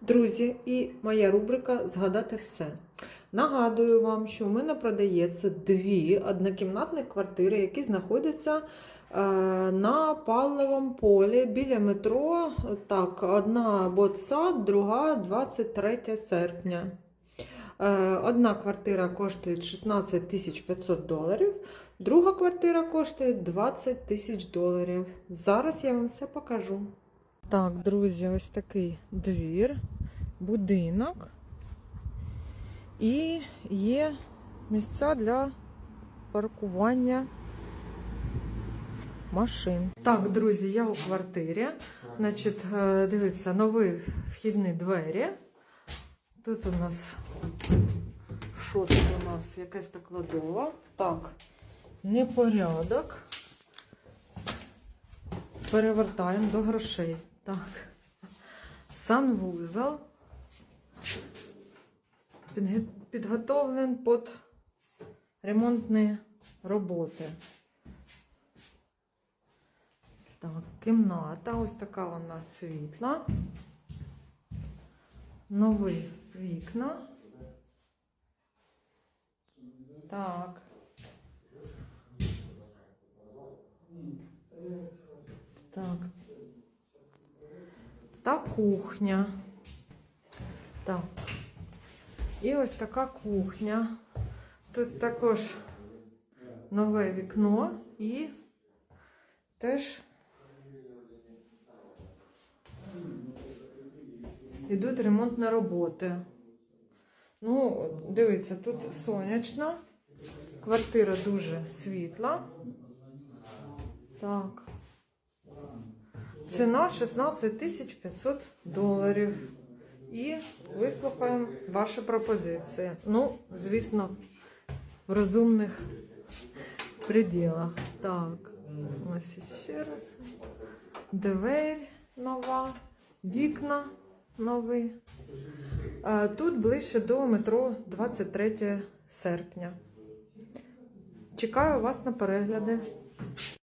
Друзі, і моя рубрика Згадати все. Нагадую вам, що у мене продається дві однокімнатні квартири, які знаходяться е, на паливому полі біля метро. Так, одна Ботсад, друга 23 серпня. Е, Одна квартира коштує 16 500 доларів, друга квартира коштує 20 тисяч доларів. Зараз я вам все покажу. Так, друзі, ось такий двір, будинок. І є місця для паркування машин. Так, друзі, я у квартирі. Значить, е, дивіться, нові вхідні двері. Тут у нас що тут у нас? Якась так кладова. Так, непорядок. Перевертаємо до грошей. Так. Санвузол. Підг- Підготовлений під ремонтні роботи. Так, кімната. Ось така вона світла. Нові вікна. Так. Так. Та кухня. Так. І ось така кухня. Тут також нове вікно і теж йдуть ремонтні роботи. Ну, дивіться, тут сонячно. Квартира дуже світла. Так. Ціна 16 тисяч 500 доларів. І вислухаємо ваші пропозиції. Ну, звісно, в розумних пределах. Так, ось ще раз. Двері нова, вікна нові. Е, Тут ближче до метро 23 серпня. Чекаю вас на перегляди.